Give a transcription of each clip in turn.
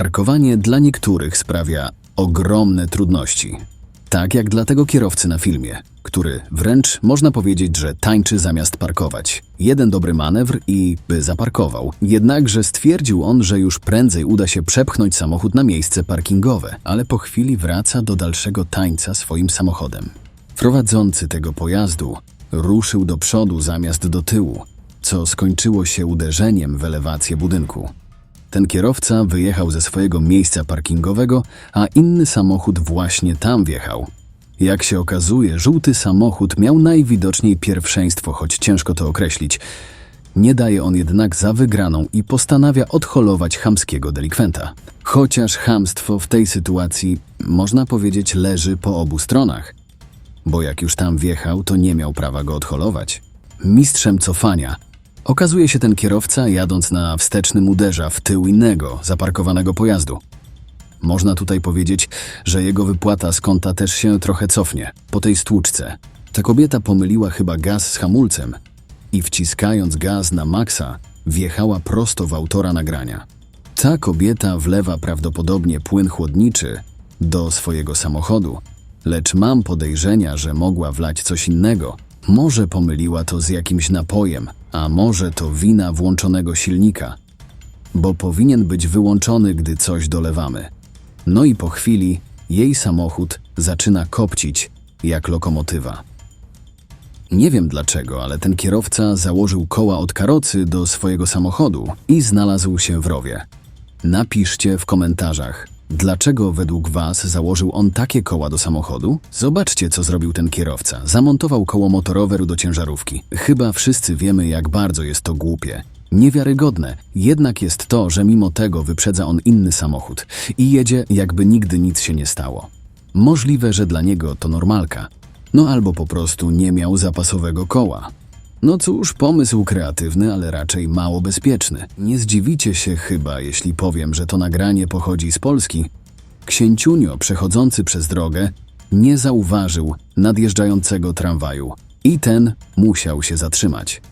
Parkowanie dla niektórych sprawia ogromne trudności. Tak jak dla tego kierowcy na filmie, który wręcz można powiedzieć, że tańczy zamiast parkować. Jeden dobry manewr i by zaparkował. Jednakże stwierdził on, że już prędzej uda się przepchnąć samochód na miejsce parkingowe, ale po chwili wraca do dalszego tańca swoim samochodem. Prowadzący tego pojazdu ruszył do przodu zamiast do tyłu, co skończyło się uderzeniem w elewację budynku. Ten kierowca wyjechał ze swojego miejsca parkingowego, a inny samochód właśnie tam wjechał. Jak się okazuje, żółty samochód miał najwidoczniej pierwszeństwo, choć ciężko to określić. Nie daje on jednak za wygraną i postanawia odholować chamskiego delikwenta. Chociaż chamstwo w tej sytuacji, można powiedzieć, leży po obu stronach. Bo jak już tam wjechał, to nie miał prawa go odholować. Mistrzem cofania okazuje się ten kierowca, jadąc na wstecznym uderza w tył innego, zaparkowanego pojazdu. Można tutaj powiedzieć, że jego wypłata z konta też się trochę cofnie, po tej stłuczce. Ta kobieta pomyliła chyba gaz z hamulcem i wciskając gaz na maksa, wjechała prosto w autora nagrania. Ta kobieta wlewa prawdopodobnie płyn chłodniczy do swojego samochodu, lecz mam podejrzenia, że mogła wlać coś innego. Może pomyliła to z jakimś napojem, a może to wina włączonego silnika, bo powinien być wyłączony, gdy coś dolewamy. No i po chwili jej samochód zaczyna kopcić jak lokomotywa. Nie wiem dlaczego, ale ten kierowca założył koła od karocy do swojego samochodu i znalazł się w rowie. Napiszcie w komentarzach, dlaczego według Was założył on takie koła do samochodu? Zobaczcie, co zrobił ten kierowca. Zamontował koło motorowe do ciężarówki. Chyba wszyscy wiemy, jak bardzo jest to głupie. Niewiarygodne, jednak jest to, że mimo tego wyprzedza on inny samochód i jedzie, jakby nigdy nic się nie stało. Możliwe, że dla niego to normalka. No albo po prostu nie miał zapasowego koła. No cóż, pomysł kreatywny, ale raczej mało bezpieczny. Nie zdziwicie się chyba, jeśli powiem, że to nagranie pochodzi z Polski. Księciunio, przechodzący przez drogę, nie zauważył nadjeżdżającego tramwaju i ten musiał się zatrzymać.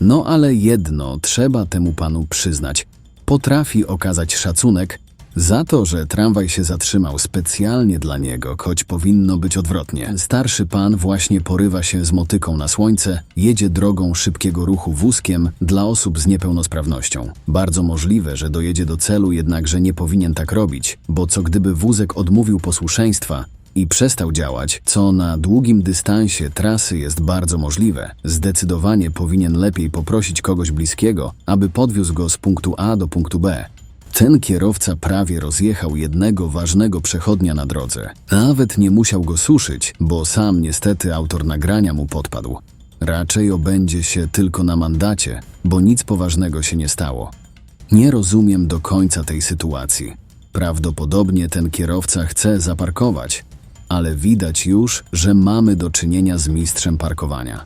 No ale jedno trzeba temu panu przyznać. Potrafi okazać szacunek za to, że tramwaj się zatrzymał specjalnie dla niego, choć powinno być odwrotnie. Starszy pan właśnie porywa się z motyką na słońce, jedzie drogą szybkiego ruchu wózkiem dla osób z niepełnosprawnością. Bardzo możliwe, że dojedzie do celu, jednakże nie powinien tak robić, bo co gdyby wózek odmówił posłuszeństwa, i przestał działać, co na długim dystansie trasy jest bardzo możliwe. Zdecydowanie powinien lepiej poprosić kogoś bliskiego, aby podwiózł go z punktu A do punktu B. Ten kierowca prawie rozjechał jednego ważnego przechodnia na drodze. Nawet nie musiał go suszyć, bo sam niestety autor nagrania mu podpadł. Raczej obędzie się tylko na mandacie, bo nic poważnego się nie stało. Nie rozumiem do końca tej sytuacji. Prawdopodobnie ten kierowca chce zaparkować, ale widać już, że mamy do czynienia z mistrzem parkowania.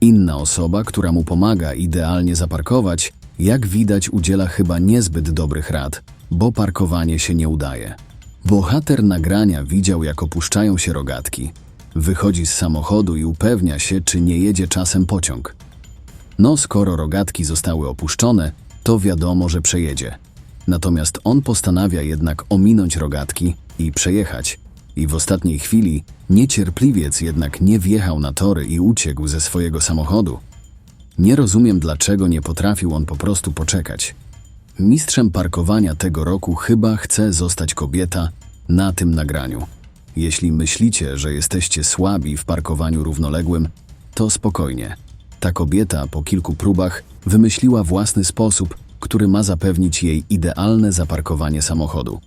Inna osoba, która mu pomaga idealnie zaparkować, jak widać udziela chyba niezbyt dobrych rad, bo parkowanie się nie udaje. Bohater nagrania widział, jak opuszczają się rogatki. Wychodzi z samochodu i upewnia się, czy nie jedzie czasem pociąg. No, skoro rogatki zostały opuszczone, to wiadomo, że przejedzie. Natomiast on postanawia jednak ominąć rogatki i przejechać. I w ostatniej chwili niecierpliwiec jednak nie wjechał na tory i uciekł ze swojego samochodu. Nie rozumiem, dlaczego nie potrafił on po prostu poczekać. Mistrzem parkowania tego roku chyba chce zostać kobieta na tym nagraniu. Jeśli myślicie, że jesteście słabi w parkowaniu równoległym, to spokojnie. Ta kobieta po kilku próbach wymyśliła własny sposób, który ma zapewnić jej idealne zaparkowanie samochodu.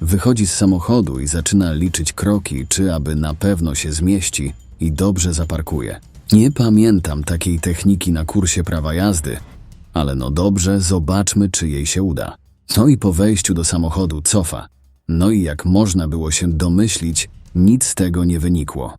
Wychodzi z samochodu i zaczyna liczyć kroki, czy aby na pewno się zmieści i dobrze zaparkuje. Nie pamiętam takiej techniki na kursie prawa jazdy, ale no dobrze, zobaczmy, czy jej się uda. No i po wejściu do samochodu cofa. No i jak można było się domyślić, nic z tego nie wynikło.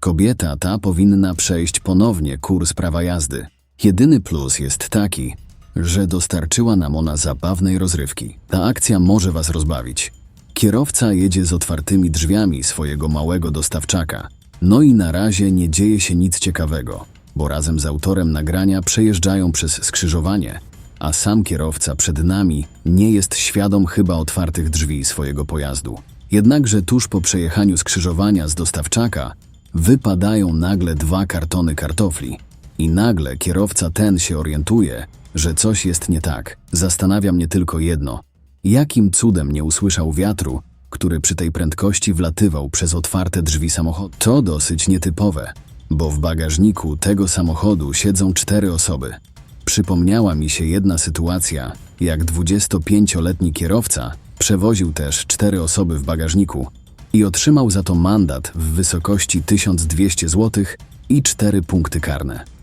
Kobieta ta powinna przejść ponownie kurs prawa jazdy. Jedyny plus jest taki, że dostarczyła nam ona zabawnej rozrywki. Ta akcja może was rozbawić. Kierowca jedzie z otwartymi drzwiami swojego małego dostawczaka. No i na razie nie dzieje się nic ciekawego, bo razem z autorem nagrania przejeżdżają przez skrzyżowanie. a sam kierowca przed nami nie jest świadom chyba otwartych drzwi swojego pojazdu. Jednakże tuż po przejechaniu skrzyżowania z dostawczaka wypadają nagle dwa kartony kartofli. I nagle kierowca ten się orientuje, że coś jest nie tak. Zastanawia mnie tylko jedno: jakim cudem nie usłyszał wiatru, który przy tej prędkości wlatywał przez otwarte drzwi samochodu? To dosyć nietypowe, bo w bagażniku tego samochodu siedzą cztery osoby. Przypomniała mi się jedna sytuacja, jak 25-letni kierowca przewoził też cztery osoby w bagażniku i otrzymał za to mandat w wysokości 1200 zł i cztery punkty karne.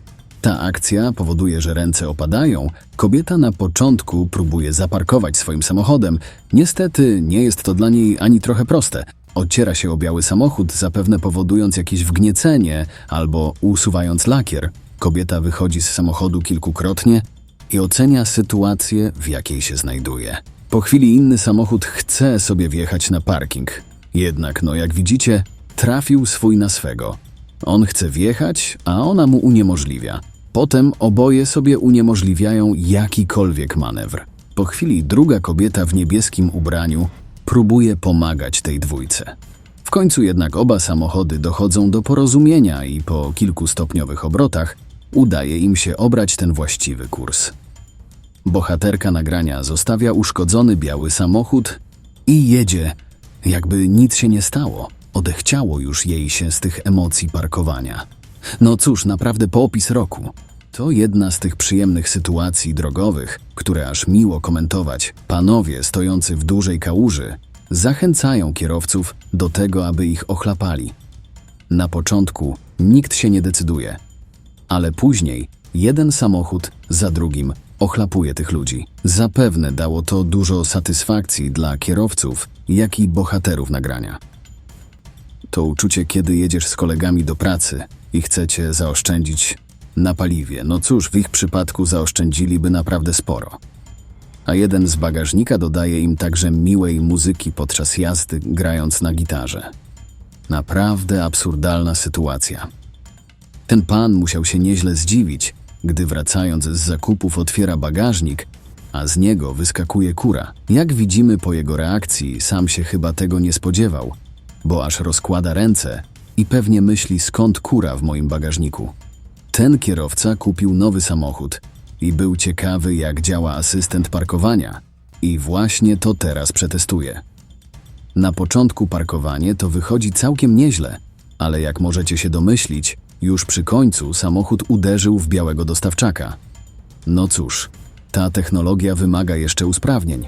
Ta akcja powoduje, że ręce opadają. Kobieta na początku próbuje zaparkować swoim samochodem. Niestety nie jest to dla niej ani trochę proste. Ociera się o biały samochód, zapewne powodując jakieś wgniecenie albo usuwając lakier. Kobieta wychodzi z samochodu kilkukrotnie i ocenia sytuację, w jakiej się znajduje. Po chwili inny samochód chce sobie wjechać na parking. Jednak, no jak widzicie, trafił swój na swego. On chce wjechać, a ona mu uniemożliwia. Potem oboje sobie uniemożliwiają jakikolwiek manewr. Po chwili druga kobieta w niebieskim ubraniu próbuje pomagać tej dwójce. W końcu jednak oba samochody dochodzą do porozumienia i po kilkustopniowych obrotach udaje im się obrać ten właściwy kurs. Bohaterka nagrania zostawia uszkodzony biały samochód i jedzie, jakby nic się nie stało. Odechciało już jej się z tych emocji parkowania. No cóż, naprawdę popis roku. To jedna z tych przyjemnych sytuacji drogowych, które aż miło komentować. Panowie stojący w dużej kałuży zachęcają kierowców do tego, aby ich ochlapali. Na początku nikt się nie decyduje, ale później jeden samochód za drugim ochlapuje tych ludzi. Zapewne dało to dużo satysfakcji dla kierowców, jak i bohaterów nagrania. To uczucie, kiedy jedziesz z kolegami do pracy i chcecie zaoszczędzić na paliwie. No cóż, w ich przypadku zaoszczędziliby naprawdę sporo. A jeden z bagażnika dodaje im także miłej muzyki podczas jazdy, grając na gitarze. Naprawdę absurdalna sytuacja. Ten pan musiał się nieźle zdziwić, gdy wracając z zakupów otwiera bagażnik, a z niego wyskakuje kura. Jak widzimy po jego reakcji, sam się chyba tego nie spodziewał, bo aż rozkłada ręce i pewnie myśli skąd kura w moim bagażniku. Ten kierowca kupił nowy samochód i był ciekawy, jak działa asystent parkowania, i właśnie to teraz przetestuje. Na początku parkowanie to wychodzi całkiem nieźle, ale jak możecie się domyślić, już przy końcu samochód uderzył w białego dostawczaka. No cóż, ta technologia wymaga jeszcze usprawnień.